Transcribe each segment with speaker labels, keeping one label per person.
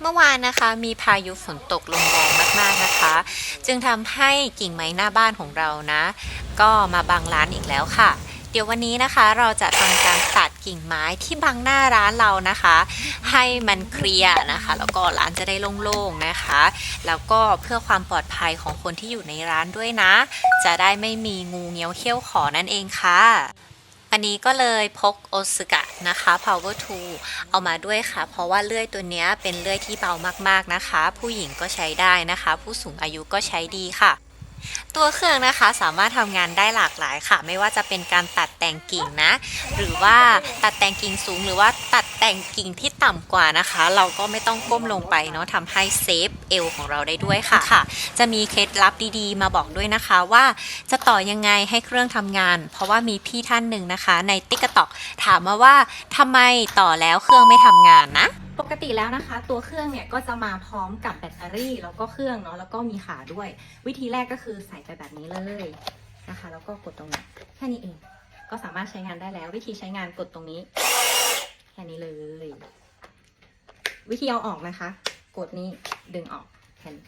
Speaker 1: เมื่อวานนะคะมีพายุฝนตกลงแรงมากๆนะคะ จึงทำให้กิ่งไม้หน้าบ้านของเรานะ ก็มาบังร้านอีกแล้วค่ะ เดี๋ยววันนี้นะคะเราจะทำการตัดกิ่งไม้ที่บังหน้าร้านเรานะคะ ให้มันเคลียร์นะคะ แล้วก็ร้านจะได้โล่งๆนะคะ แล้วก็เพื่อความปลอดภัยของคนที่อยู่ในร้านด้วยนะ จะได้ไม่มีงูเงี้ยวเขี้ยวขอนั่นเองค่ะ อันนี้ก็เลยพกโอซึกะนะคะ power tool เอามาด้วยค่ะ เพราะว่าเลื่อยตัวนี้เป็นเลื่อยที่เบามากๆนะคะ ผู้หญิงก็ใช้ได้นะคะ ผู้สูงอายุก็ใช้ดีค่ะ ตัวเครื่องนะคะสามารถทำงานได้หลากหลายค่ะ ไม่ว่าจะเป็นการตัดแต่งกิ่งนะ หรือว่าตัดแต่งกิ่งสูง หรือว่าตัดแต่งกิ่งที่ต่ำกว่านะคะ เราก็ไม่ต้องก้มลงไปเนาะทำให้เซฟเอวของเราได้ด้วยค่ะค่ะ จะมีเคล็ดลับดีๆ มาบอกด้วยนะคะว่าจะต่อยังไงให้เครื่องทำงาน เพราะว่ามีพี่ท่านหนึ่งนะคะ ในติ๊กตอกถามมาว่าทำไมต่อแล้วเครื่องไม่ทำงานนะ
Speaker 2: ป กติแล้วนะคะ ตัวเครื่องเนี่ยก็จะมาพร้อมกับแบตเตอรี่ แล้วก็เครื่องเนาะแล้วก็มีขาด้วย วิธีแรกก็คือใส่ไปแบบนี้เลยนะคะ แล้วก็กดตรงนี้แค่นี้เอง ก็สามารถใช้งานได้แล้ว วิธีใช้งานกดตรงนี้ แค่นี้เลย วิธีเอาออกนะคะ กดนี้ดึงออกแค่นี้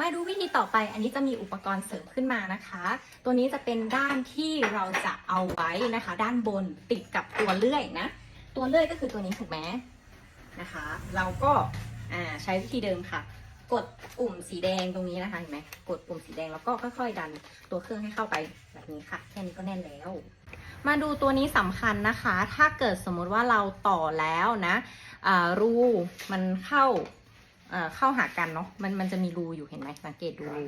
Speaker 2: มาดูวิธีต่อไป อันนี้จะมีอุปกรณ์เสริมขึ้นมานะคะ ตัวนี้จะเป็นด้านที่เราจะเอาไว้นะคะ ด้านบนติดกับตัวเลื่อยนะ ตัวเลื่อยก็คือตัวนี้ถูกไหม เราก็อ่าใช้วิธีเดิมค่ะ กดปุ่มสีแดงตรงนี้นะคะเห็นไหมกดปุ่มสีแดงแล้วก็ค่อยๆดันตัวเครื่องให้เข้าไปแบบนี้ค่ะ แค่นี้ก็แน่นแล้ว มาดูตัวนี้สำคัญนะคะ ถ้าเกิดสมมุติว่าเราต่อแล้วนะอ่ารูมันเข้าเอ่อเข้าหากันเนาะมันมันจะมีรูอยู่เห็นไหมสังเกตดูรู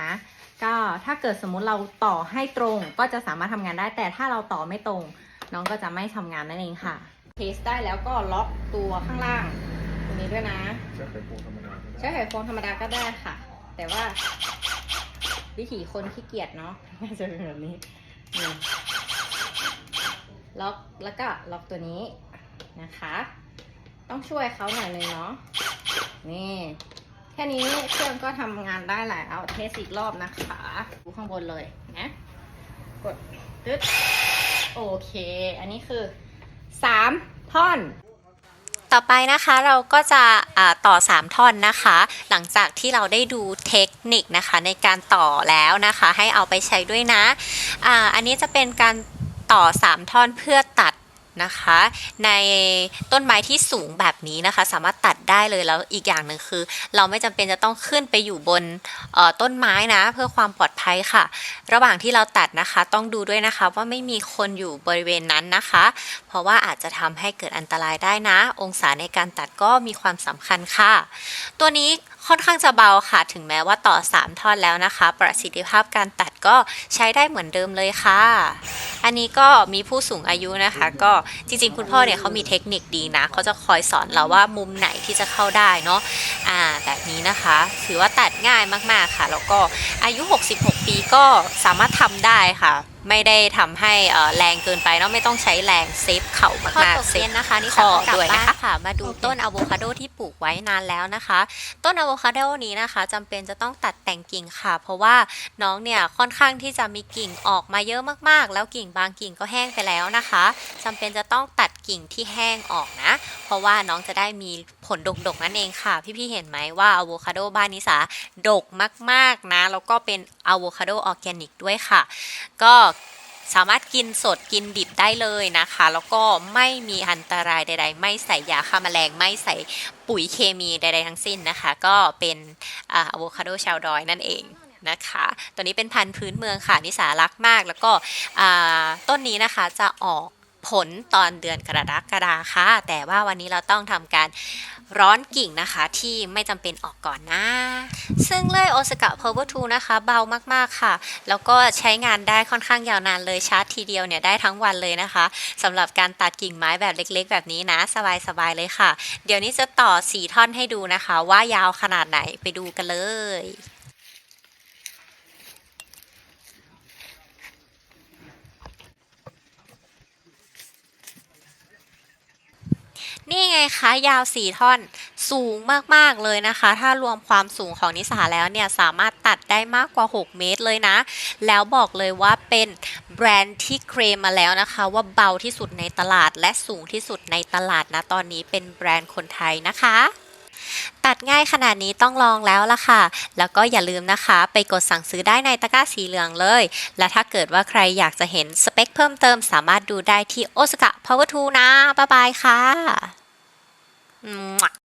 Speaker 2: นะก็ถ้าเกิดสมมุติเราต่อให้ตรงก็จะสามารถทำงานได้ แต่ถ้าเราต่อไม่ตรง น้องก็จะไม่ทำงานนั่นเองค่ะ เทสได้แล้วก็ล็อกตัวข้างล่างตรงนี้ด้วยนะ
Speaker 3: ใช้ไขควงธรรมดาก็ได้
Speaker 2: ใช้ไขควงธรรมดาก็ได้ค่ะ แต่ว่า วิธีคนขี้เกียจเนาะน่าจะเป็นแบบนี้นี่ล็อกแล้วก็ล็อกตัวนี้นะคะ ต้องช่วยเขาหน่อยนึงเนาะนี่ แค่นี้เครื่องก็ทำงานได้แล้วเทสอีกรอบนะคะดูข้างบนเลยนะ กดตึ๊ดโอเค อันนี้คือ สามท่อน
Speaker 1: ต่อไปนะคะเราก็จะะต่อ 3 ท่อนนะคะ หลังจากที่เราได้ดูเทคนิคนะคะในการต่อแล้วนะคะให้เอาไปใช้ด้วยนะอะอันนี้จะเป็นการต่อ 3 ท่อนเพื่อตัด นะคะ ในต้นไม้ที่สูงแบบนี้นะคะ สามารถตัดได้เลยแล้วอีกอย่างหนึ่งคือ เราไม่จำเป็นจะต้องขึ้นไปอยู่บนต้นไม้นะ เพื่อความปลอดภัยค่ะ ระหว่างที่เราตัดนะคะ ต้องดูด้วยนะคะว่าไม่มีคนอยู่บริเวณนั้นนะคะ เพราะว่าอาจจะทำให้เกิดอันตรายได้นะ องศาในการตัดก็มีความสำคัญค่ะ ตัวนี้ค่อนข้างจะเบาค่ะ ถึงแม้ว่าต่อ 3 ท่อนแล้วนะคะ ประสิทธิภาพการตัดก็ใช้ได้เหมือนเดิมเลยค่ะ อันนี้ก็มีผู้สูงอายุนะคะ ก็จริงๆ คุณพ่อเนี่ยเขามีเทคนิคดีนะเขาจะคอยสอนเราว่ามุมไหนที่จะเข้าได้เนาะอ่าแบบนี้นะคะ ถือว่าตัดง่ายมากๆค่ะ แล้วก็อายุ 66 ปีก็สามารถทำได้ค่ะ ไม่ได้ทำให้เอ่อแรงเกินไปเนาะไม่ต้องใช้แรงเซฟเข่ามากๆเซฟนะคะนี่
Speaker 2: ข้อ
Speaker 1: ข้อ
Speaker 2: ตกเย็นนะคะนี่
Speaker 1: ด้วย
Speaker 2: สามารถกลับบ้าน
Speaker 1: นะคะค่ะมาดูต้นอะโวคาโดที่ปลูกไว้นานแล้วนะคะ ต้นอะโวคาโดนี้นะคะจำเป็นจะต้องตัดแต่งกิ่งค่ะ เพราะว่าน้องเนี่ยค่อนข้างที่จะมีกิ่งออกมาเยอะมากๆ แล้วกิ่งบางกิ่งก็แห้งไปแล้วนะคะจำเป็นจะต้องตัดกิ่งที่แห้งออกนะ เพราะว่าน้องจะได้มีผลดกๆนั่นเองค่ะ พี่ๆเห็นไหมว่าอะโวคาโดบ้านนิสาดกมากๆนะแล้วก็เป็นอะโวคาโดออร์แกนิกด้วยค่ะ ก็ สามารถกินสดกินดิบได้เลยนะคะ แล้วก็ไม่มีอันตรายใด ๆ ไม่ใส่ยาฆ่าแมลงไม่ใส่ปุ๋ยเคมีใด ๆ ทั้งสิ้นนะคะ ก็เป็นอะโวคาโดชาวดอยนั่นเองนะคะ ตัวนี้เป็นพันธุ์พื้นเมืองค่ะ นิสารักมาก แล้วก็ต้นนี้นะคะจะออกผลตอนเดือนกรกฎาค่ะ แต่ว่าวันนี้เราต้องทำการ ร้อนกิ่งนะคะที่ไม่จำเป็นออกก่อนนะ ซึ่งเลื่อยโอสกะเพิร์เวอร์ทูนะคะ เบามากๆค่ะ แล้วก็ใช้งานได้ค่อนข้างยาวนานเลยชาร์จทีเดียวเนี่ยได้ทั้งวันเลยนะคะสำหรับการตัดกิ่งไม้แบบเล็กๆ แบบนี้นะ สบายๆเลยค่ะ เดี๋ยวนี้จะต่อสีท่อนให้ดูนะคะ ว่ายาวขนาดไหนไปดูกันเลย นี่ไง คะ ยาวสี่ท่อน สูงมาก ๆ เลยนะคะ ถ้ารวมความสูงของนิสาแล้วเนี่ย สามารถตัดได้มากกว่า 6 เมตรเลยนะ แล้วบอกเลยว่าเป็นแบรนด์ที่เคลมมาแล้วนะคะ ว่าเบาที่สุดในตลาดและสูงที่สุดในตลาดนะ ตอนนี้เป็นแบรนด์คนไทยนะคะตัดง่ายขนาดนี้ต้องลองแล้วล่ะค่ะ แล้วก็อย่าลืมนะคะ ไปกดสั่งซื้อได้ในตะกร้าสีเหลืองเลย และถ้าเกิดว่าใครอยากจะเห็นสเปคเพิ่มเติมสามารถดูได้ที่โอสกะ Power 2นะ บ๊ายบายค่ะ 嗯嘛。